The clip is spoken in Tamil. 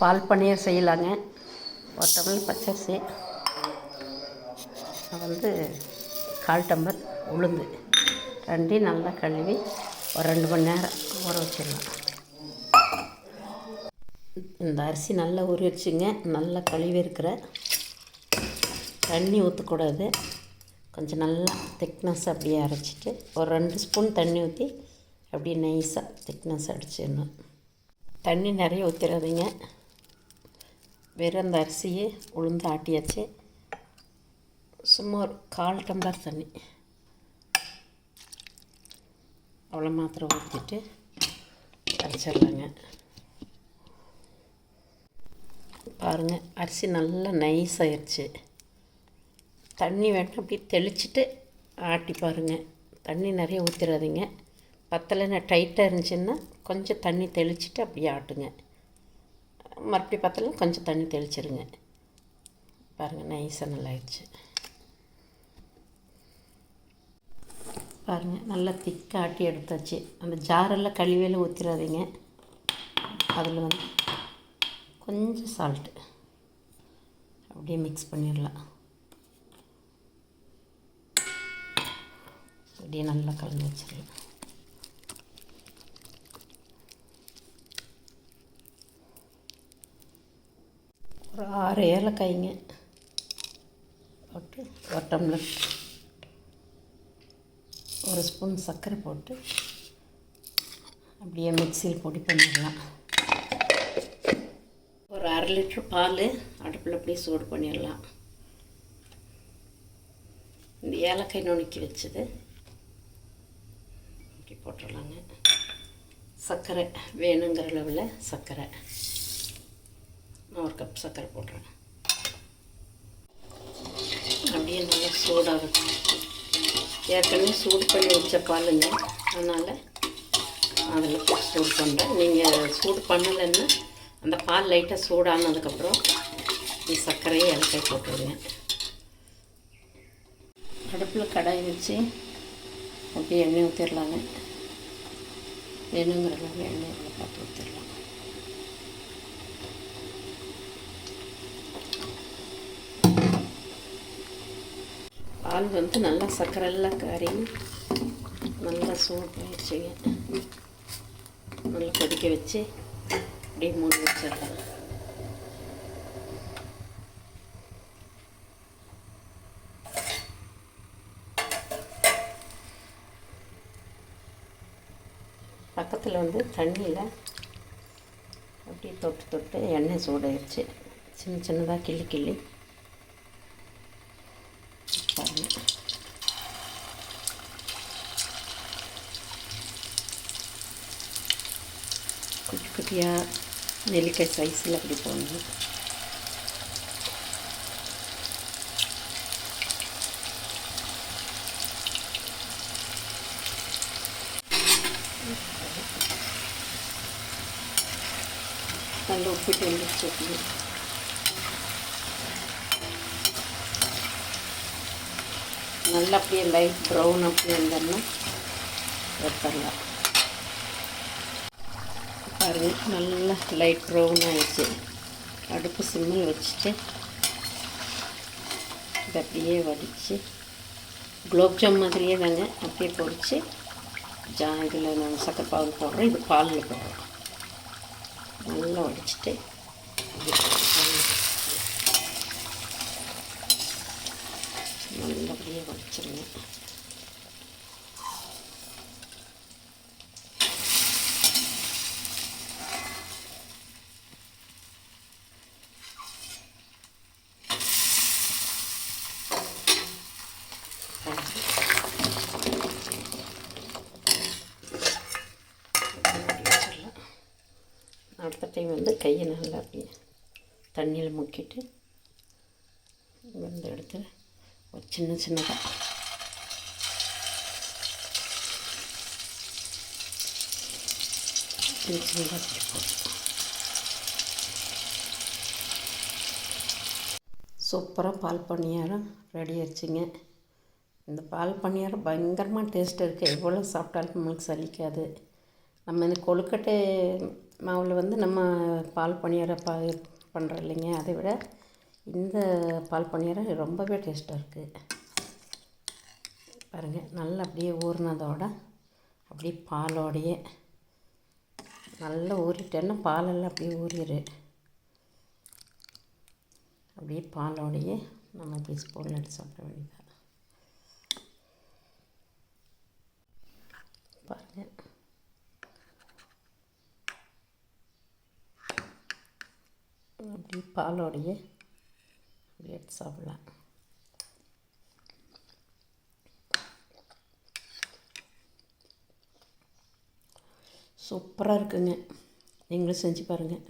பால் பன்னீர் செய்யலாங்க. ஒரு பச்சரிசி. வந்து கால் டம்பர் உளுந்து. ரெண்டையும் நல்லா கழுவி ஒரு ரெண்டு மணி நேரம் ஊற வச்சிடலாம். இந்த அரிசி நல்லா ஊறிடுச்சுங்க. நல்லா கழுவி இருக்கிற தண்ணி ஊற்றக்கூடாது கொஞ்சம் நல்லா திக்னஸ் அப்படியே அரைச்சிட்டு ஒரு ரெண்டு ஸ்பூன் தண்ணி ஊற்றி அப்படியே நைஸாக திக்னஸ் அடிச்சிடணும். தண்ணி நிறைய ஊற்றிடாதீங்க வெறும் அந்த அரிசியை உளுந்து ஆட்டியாச்சு. சும்மா ஒரு கால் டம்ளர் தண்ணி. அவ்வளோ மாத்திரம் ஊற்றிட்டு அரைச்சிடலாங்க. பாருங்கள் அரிசி நல்லா நைஸ் ஆயிடுச்சு தண்ணி வேண்டாம் அப்படியே தெளிச்சிட்டு ஆட்டி பாருங்கள் தண்ணி நிறைய ஊற்றிடாதீங்க பத்தலைன்னா டைட்டாக இருந்துச்சுன்னா கொஞ்சம் தண்ணி தெளிச்சிட்டு அப்படியே ஆட்டுங்க. மறுபடியும் பார்த்தாலும் கொஞ்சம் தண்ணி தெளிச்சிருங்க. பாருங்கள் நைஸாக நல்லா ஆயிடுச்சு பாருங்கள் நல்லா திக்காக ஆட்டி எடுத்தாச்சு. அந்த ஜாரெல்லாம் கழுவியெல்லாம் ஊற்றிடாதீங்க அதில் வந்து கொஞ்சம் சால்ட்டு அப்படியே மிக்ஸ் பண்ணிடலாம். அப்படியே நல்லா கலந்து வச்சிடலாம். ஒரு ஆறு ஏலக்காய்ங்க. போட்டு ஒரு டம்ளர் ஒரு ஸ்பூன் சர்க்கரை போட்டு அப்படியே மிக்சியில் பொடி பண்ணிடலாம். ஒரு அரை லிட்ரு பால் அடுப்பில் அப்படியே சூடு பண்ணிடலாம். இந்த ஏலக்காய் நுணுக்கி வச்சது. அப்படி போட்டுடலாங்க. சர்க்கரை வேணுங்கிற அளவில் சர்க்கரை. ஒரு கப் சர்க்கரை போடுறேன் அப்படியே நல்லா சூடாகட்டும். ஏற்கனவே சூடு பண்ணி வச்ச பாலுங்க. அதனால் அதில் சூடு பண்ணுறேன் நீங்கள் சூடு பண்ணலைன்னா அந்த பால் லைட்டாக சூடானதுக்கப்புறம் இந்த சர்க்கரையை ஏலக்காய் போட்டுருங்க. அடுப்பில் கடாய் வச்சு அப்படியே எண்ணெய் ஊற்றிடலாங்க வேணுங்கிற எண்ணெய் பார்த்து ஊற்றிடலாம் பால் வந்து நல்லா சர்க்கரை எல்லாம் நல்லா சூடு நல்லா கொதிக்க வச்சு அப்படியே மூடி வச்சிடலாம். பக்கத்தில் வந்து தண்ணியில் அப்படியே தொட்டு தொட்டு எண்ணெய் சூடாயிருச்சு. சின்ன சின்னதாக கிள்ளி கிள்ளி. குட்டியாக நெல்லிக்காய் சைஸில் அப்படி போடணும். நல்லா உப்பிட்டு வந்துருச்சு அப்படியே நல்லா அப்படியே லைட் ப்ரௌன் அப்படி இருந்தோம்னா எடுத்துடலாம் பாருங்கள் நல்லா லைட் ப்ரௌன் ஆகிடுச்சு அடுப்பு சிம்மில் வச்சுட்டு இதை அப்படியே வடித்து குலோப்ஜாம் மாதிரியே தாங்க. அப்படியே பொறிச்சு ஜா இதில் நாங்கள் சக்கரை பால் போடுறோம் இது பாலில் போடுறோம் நல்லா வடிச்சிட்டு நல்லபடியாக வடிச்சிருங்க. பக்கத்தையும் வந்து கையை நல்லா அப்படியே தண்ணியில் முக்கிட்டு இந்த இடத்துல ஒரு சின்ன சின்னதாக சின்ன சின்னதாக சூப்பராக பால் பணியாரம் ரெடி ஆயிடுச்சுங்க. இந்த பால் பணியாரம் பயங்கரமாக டேஸ்ட் இருக்குது எவ்வளோ சாப்பிட்டாலும் நம்மளுக்கு சலிக்காது. நம்ம இந்த கொழுக்கட்டை மாவில் வந்து நம்ம பால் பணியாரம் பா பண்ணுறோம் இல்லைங்க. அதை விட இந்த பால் பணியாரம் ரொம்பவே டேஸ்ட்டாக இருக்குது பாருங்கள் நல்லா அப்படியே ஊறினதோட அப்படியே பாலோடையே நல்லா ஊறிட்டேன்னா பாலெல்லாம் அப்படியே ஊறிடு அப்படியே பாலோடையே நம்ம அப்படியே ஸ்பூன் எடுத்து சாப்பிட வேண்டியது பாருங்கள் பாலோடைய எடுத்து சாப்பிட்லாம். சூப்பராக இருக்குங்க. நீங்களும் செஞ்சு பாருங்கள்